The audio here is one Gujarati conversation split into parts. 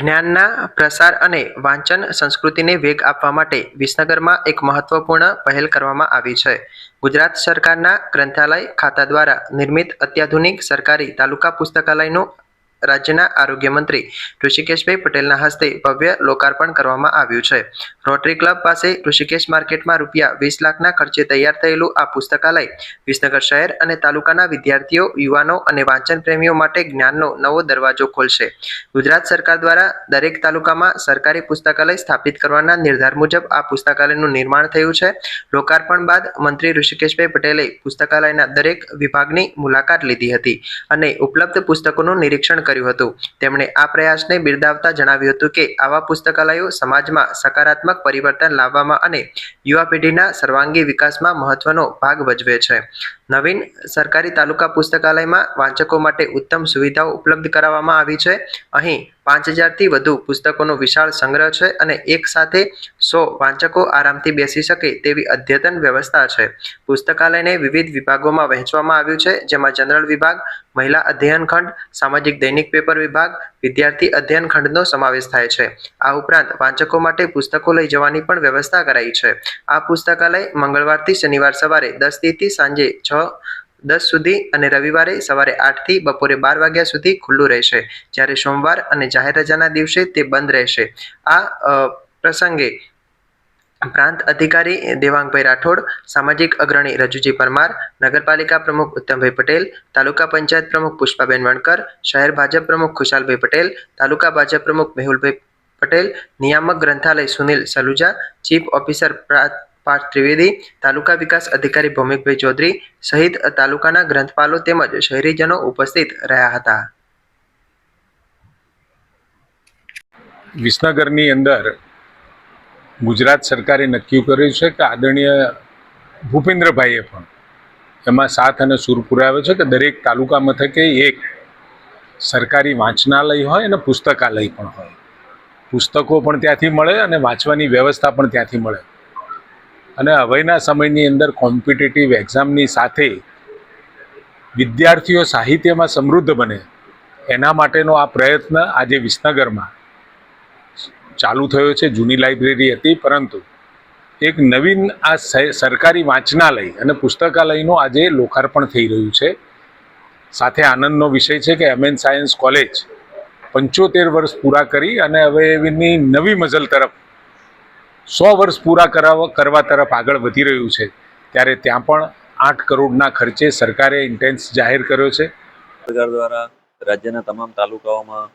જ્ઞાનના પ્રસાર અને વાંચન સંસ્કૃતિને વેગ આપવા માટે વિસનગરમાં એક મહત્વપૂર્ણ પહેલ કરવામાં આવી છે. ગુજરાત સરકારના ગ્રંથાલય ખાતા દ્વારા નિર્મિત અત્યાધુનિક સરકારી તાલુકા પુસ્તકાલયનું રાજ્યના આરોગ્ય મંત્રી ઋષિકેશભાઈ પટેલના હસ્તે ભવ્ય લોકાર્પણ કરવામાં આવ્યું છે. રોટરી ક્લબ પાસે ઋષિકેશ માર્કેટમાં રૂપિયા વીસ લાખના ખર્ચે તૈયાર થયેલું આ પુસ્તકાલય વિસનગર શહેર અને તાલુકાના વિદ્યાર્થીઓ, યુવાનો અને વાંચન પ્રેમીઓ માટે જ્ઞાનનો નવો દરવાજો ખોલશે. ગુજરાત સરકાર દ્વારા દરેક તાલુકામાં સરકારી પુસ્તકાલય સ્થાપિત કરવાના નિર્ધાર મુજબ આ પુસ્તકાલયનું નિર્માણ થયું છે. લોકાર્પણ બાદ મંત્રી ઋષિકેશભાઈ પટેલે પુસ્તકાલયના દરેક વિભાગની મુલાકાત લીધી હતી અને ઉપલબ્ધ પુસ્તકોનું નિરીક્ષણ કર્યું હતું. તેમણે આ પ્રયાસને બિરદાવતા જણાવ્યું હતું કે, આવા પુસ્તકાલયો સમાજમાં સકારાત્મક પરિવર્તન લાવવામાં અને યુવા પેઢીના સર્વાંગી વિકાસમાં મહત્વનો ભાગ ભજવે છે. નવીન સરકારી તાલુકા પુસ્તકાલયમાં વાંચકો માટે ઉત્તમ સુવિધાઓ ઉપલબ્ધ કરાવવામાં આવી છે. અહીં પાંચ હજારથી વધુ પુસ્તકોનો વિશાળ સંગ્રહ છે અને એક સાથે સો વાંચકો આરામથી બેસી શકે તેવી અદ્યતન વ્યવસ્થા છે. પુસ્તકાલયને વિવિધ વિભાગોમાં વહેંચવામાં આવ્યું છે, જેમાં જનરલ વિભાગ, મહિલા અધ્યયન ખંડ, સામાજિક દૈનિક પેપર વિભાગ, વિદ્યાર્થી અધ્યયન ખંડનો સમાવેશ થાય છે. આ ઉપરાંત વાંચકો માટે પુસ્તકો લઈ જવાની પણ વ્યવસ્થા કરાઈ છે. આ પુસ્તકાલય મંગળવારથી શનિવાર સવારે દસથી સાંજે છ દસ સુધી અને રવિવારે સવારે આઠથી બપોરે બાર વાગ્યા સુધી ખુલ્લું રહેશે. જ્યારે સોમવાર અને જાહેર રજાના દિવસે તે બંધ રહેશે. આ પ્રસંગે પ્રાંત અધિકારી દેવાંગભાઈ રાઠોડ, સામાજિક અગ્રણી રજુજી પરમાર, નગરપાલિકા પ્રમુખ ઉત્તમભાઈ પટેલ, તાલુકા પંચાયત પ્રમુખ પુષ્પાબેન વણકર, શહેર ભાજપ પ્રમુખ ખુશાલભાઈ પટેલ, તાલુકા ભાજપ પ્રમુખ મેહુલભાઈ પટેલ, નિયામક ગ્રંથાલય સુનિલ સલુજા, ચીફ ઓફિસર પ્રા- પાર્થ ત્રિવેદી, તાલુકા વિકાસ અધિકારી ભૌમિકભાઈ ચૌધરી સહિત તાલુકાના ગ્રંથપાલો તેમજ શહેરીજનો ઉપસ્થિત રહ્યા હતા. વિસનગરની અંદર ગુજરાત સરકારે નક્કી કર્યું છે કે આદરણીય ભૂપેન્દ્રભાઈએ પણ એમાં સાથ અને સૂર પુરાવ્યો છે કે દરેક તાલુકા મથકે એક સરકારી વાંચનાલય હોય અને પુસ્તકાલય પણ હોય. પુસ્તકો પણ ત્યાંથી મળે અને વાંચવાની વ્યવસ્થા પણ ત્યાંથી મળે. અને હવેના સમયની અંદર કોમ્પિટિટિવ એક્ઝામની સાથે વિદ્યાર્થીઓ સાહિત્યમાં સમૃદ્ધ બને. એના માટેનો આ પ્રયત્ન આજે વિસનગરમાં ચાલુ થયો છે. જૂની લાઇબ્રેરી હતી, પરંતુ એક નવીન આ સરકારી વાંચનાલય અને પુસ્તકાલયનું આજે લોકાર્પણ થઈ રહ્યું છે. સાથે આનંદનો વિષય છે કે એમએન સાયન્સ કોલેજ પંચોતેર વર્ષ પૂરા કરી અને હવે એની નવી મઝલ તરફ સો વર્ષ પૂરા કરાવવા કરવા તરફ આગળ વધી રહ્યું છે. ત્યારે ત્યાં પણ આઠ કરોડના ખર્ચે સરકારે ઇન્ટેન્સ જાહેર કર્યો છે. સરકાર દ્વારા રાજ્યના તમામ તાલુકાઓમાં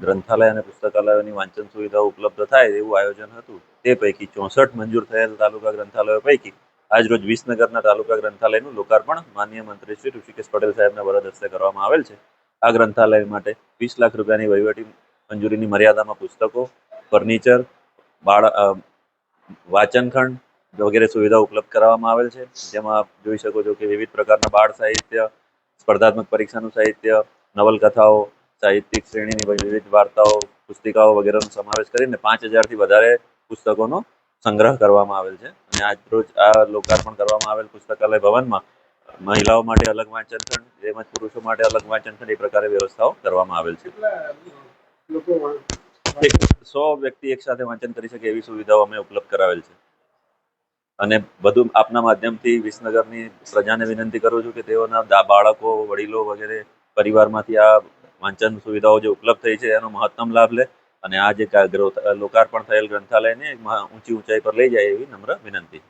ગ્રંથાલય અને પુસ્તકાલયોની વાંચન સુવિધાઓ ઉપલબ્ધ થાય એવું આયોજન હતું. તે પૈકી ચોસઠ મંજૂર થયેલ તાલુકા ગ્રંથાલયો પૈકી આજરોજ વિસનગરના તાલુકા ગ્રંથાલયનું લોકાર્પણ માન્ય મંત્રી શ્રી ઋષિકેશ પટેલ સાહેબના વરદ હસ્તે કરવામાં આવેલ છે. આ ગ્રંથાલય માટે વીસ લાખ રૂપિયાની વહીવટી મંજૂરીની મર્યાદામાં પુસ્તકો, ફર્નિચર બાળ વાંચનખંડ વગેરે સુવિધા ઉપલબ્ધ કરાવવામાં આવેલ છે. જેમાં જોઈ શકો છો કે વિવિધ પ્રકારના બાળ સાહિત્ય, સ્પર્ધાત્મક પરીક્ષાનું સાહિત્ય, નવલકથાઓ, સાહિત્યિક શ્રેણીની વિવિધ વાર્તાઓ, પુસ્તિકાઓ વગેરેનો સમાવેશ કરીને પાંચ હજારથી વધારે પુસ્તકોનો સંગ્રહ કરવામાં આવેલ છે. અને આજ રોજ આ લોકાર્પણ કરવામાં આવેલ પુસ્તકાલય ભવનમાં મહિલાઓ માટે અલગ વાંચન ખંડ તેમજ પુરુષો માટે અલગ વાંચન ખંડ એ પ્રકારે વ્યવસ્થાઓ કરવામાં આવેલ છે. સો વ્યક્તિ એક સાથે વાંચન કરી શકે એવી સુવિધાઓ અમે ઉપલબ્ધ કરાવેલ છે. અને બધું આપના માધ્યમથી વિસનગરની પ્રજાને વિનંતી કરું છું કે તેઓના બાળકો, વડીલો વગેરે પરિવારમાંથી આ વાંચન સુવિધાઓ જે ઉપલબ્ધ થઈ છે એનો મહત્તમ લાભ લે અને આ જે લોકાર્પણ થયેલ ગ્રંથાલયને ઊંચી ઊંચાઈ પર લઈ જાય એવી નમ્ર વિનંતી.